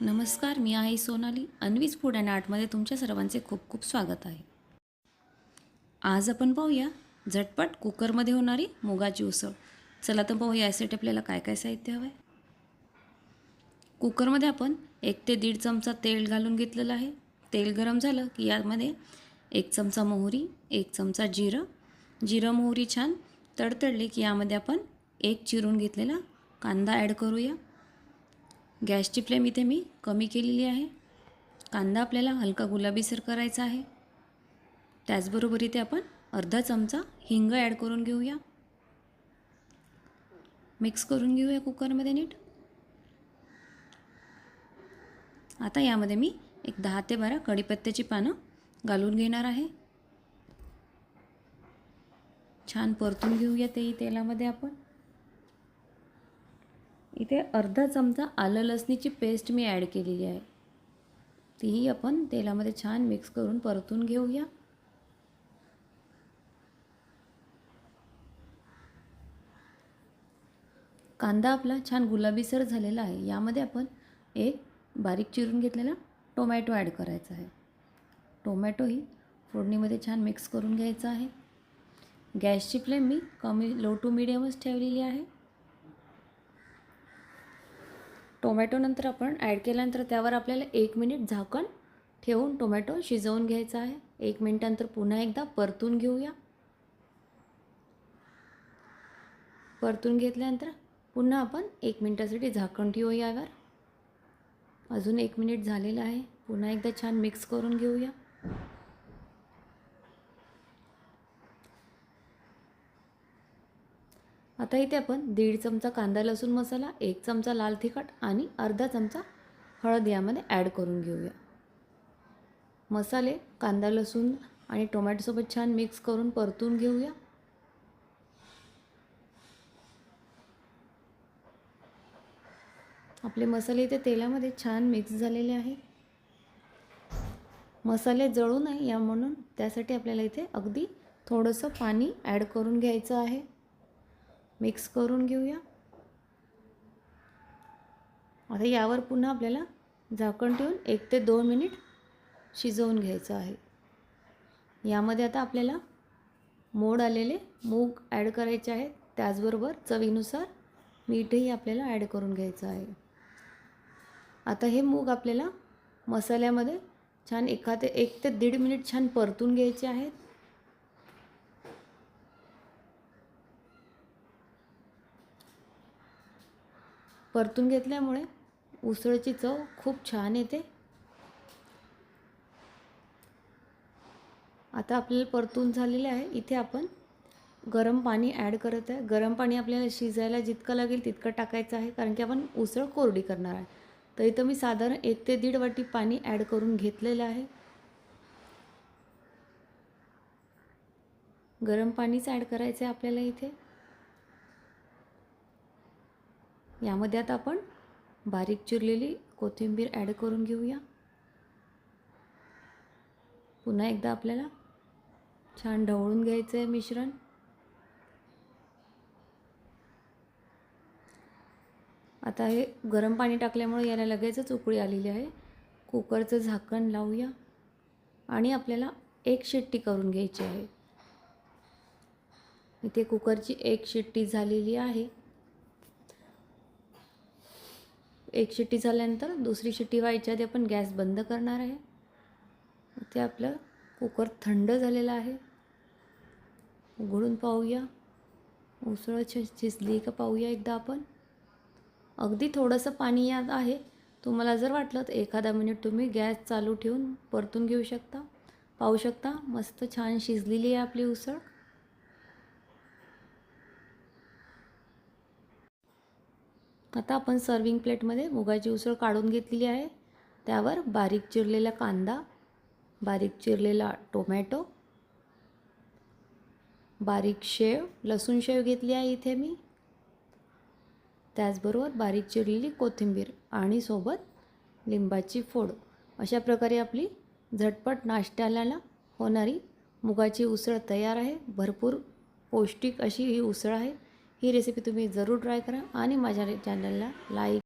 नमस्कार मी आहे सोनाली. अन्वीज फूड अँड आर्टमध्ये तुमच्या सर्वांचे खूप खूप स्वागत आहे. आज आपण पाहूया झटपट कुकरमध्ये होणारी मुगाची उसळ. चला तर पाहूया यासाठी आपल्याला काय काय साहित्य हवं आहे कुकरमध्ये आपण एक ते दीड चमचा तेल घालून घेतलेलं आहे. तेल गरम झालं की यामध्ये एक चमचा मोहरी एक चमचा जिरं. जिरं मोहरी छान तडतडली की यामध्ये आपण एक चिरून घेतलेला कांदा ॲड करूया. गॅसची फ्लेम इथे मी कमी केलेली आहे. कांदा आपल्याला हलका गुलाबीसर करायचा आहे. त्याचबरोबर इथे आपण अर्धा चमचा हिंग ॲड करून घेऊया. मिक्स करून घेऊया कुकरमध्ये नीट. आता यामध्ये मी एक दहा ते बारा कढीपत्त्याची पानं घालून घेणार आहे. छान परतून घेऊया तेही तेलामध्ये आपण. इथे अर्धा चमचा आलं लसणीची पेस्ट मी ॲड केलेली आहे. तीही आपण तेलामध्ये छान मिक्स करून परतून घेऊया. कांदा आपला छान गुलाबीसर झालेला आहे. यामध्ये आपण एक बारीक चिरून घेतलेला टोमॅटो ॲड करायचा आहे. टोमॅटोही फोडणीमध्ये छान मिक्स करून घ्यायचा आहे. गॅसची फ्लेम मी कमी लो टू मिडियमच ठेवलेली आहे. टोमॅटो नंतर आपण ॲड केल्यानंतर त्यावर आपल्याला एक मिनिट झाकण ठेवून टोमॅटो शिजवून घ्यायचा आहे. एक मिनिटानंतर पुन्हा एकदा परतून घेऊया. परतून घेतल्यानंतर पुन्हा आपण एक मिनटासाठी झाकण ठेवू यावर. अजून एक मिनिट झालेलं आहे. पुन्हा एकदा छान मिक्स करून घेऊया. आता इथे आपण दीड चमचा कांदा लसूण मसाला एक चमचा लाल तिखट आणि अर्धा चमचा हळद यामध्ये ॲड करून घेऊया. मसाले कांदा लसूण आणि टोमॅटोसोबत छान मिक्स करून परतून घेऊया. आपले मसाले इथे तेलामध्ये छान मिक्स झालेले आहे. मसाले जळू नये या म्हणून त्यासाठी आपल्याला इथे अगदी थोडंसं पाणी ॲड करून घ्यायचं आहे. मिक्स करून घेऊया. आता यावर पुन्हा आपल्याला झाकण ठेवून एक ते दोन मिनिट शिजवून घ्यायचं आहे. यामध्ये आता आपल्याला मोड आलेले मूग ॲड करायचे आहेत. त्याचबरोबर चवीनुसार मीठही आपल्याला ॲड करून घ्यायचं आहे. आता हे मूग आपल्याला मसाल्यामध्ये छान एखादे एक ते दीड मिनिट छान परतून घ्यायचे आहेत. परतून घेतल्यामुळे उसळची चव खूप छान येते. आता आपल्याला परतून झालेले आहे. इथे आपण गरम पाणी ॲड करत आहे. गरम पाणी आपल्याला शिजायला जितकं लागेल तितकं टाकायचं आहे कारण की आपण उसळ कोरडी करणार आहे. तर इथं मी साधारण एक ते दीड वाटी पाणी ॲड करून घेतलेलं आहे. गरम पाणीच ॲड करायचं आहे आपल्याला इथे. यामध्ये आता आपण बारीक चिरलेली कोथिंबीर ॲड करून घेऊया. पुन्हा एकदा आपल्याला छान ढवळून घ्यायचं आहे मिश्रण. आता हे गरम पाणी टाकल्यामुळे याला लगेचच उकळी आलेली आहे. कुकरचं झाकण लावूया आणि आपल्याला एक शिट्टी करून घ्यायची आहे. इथे कुकरची एक शिट्टी झालेली आहे. एक शिट्टी झाल्यानंतर दुसरी शिट्टी व्हायच्या आधी आपण गॅस बंद करणार आहे. ते आपलं कुकर थंड झालेलं आहे. उघडून पाहूया. उसळ शिजली का पाहूया एकदा आपण. अगदी थोडंसं पाणी यात आहे. तुम्हाला जर वाटलं तर एखादा मिनिट तुम्ही गॅस चालू ठेवून परतून घेऊ शकता. पाहू शकता मस्त छान शिजलेली आहे आपली उसळ. आता आपण सर्विंग प्लेटमध्ये मुगाची उसळ काढून घेतलेली आहे. त्यावर बारीक चिरलेला कांदा बारीक चिरलेला टोमॅटो बारीक शेव लसूण शेव घेतली आहे इथे मी. त्याचबरोबर बारीक चिरलेली कोथिंबीर आणि सोबत लिंबाची फोड. अशा प्रकारे आपली झटपट नाश्त्याला होणारी मुगाची उसळ तयार आहे. भरपूर पौष्टिक अशी ही उसळ आहे. ही रेसिपी तुम्ही जरूर ट्राय करा आणि माझ्या चॅनलला लाईक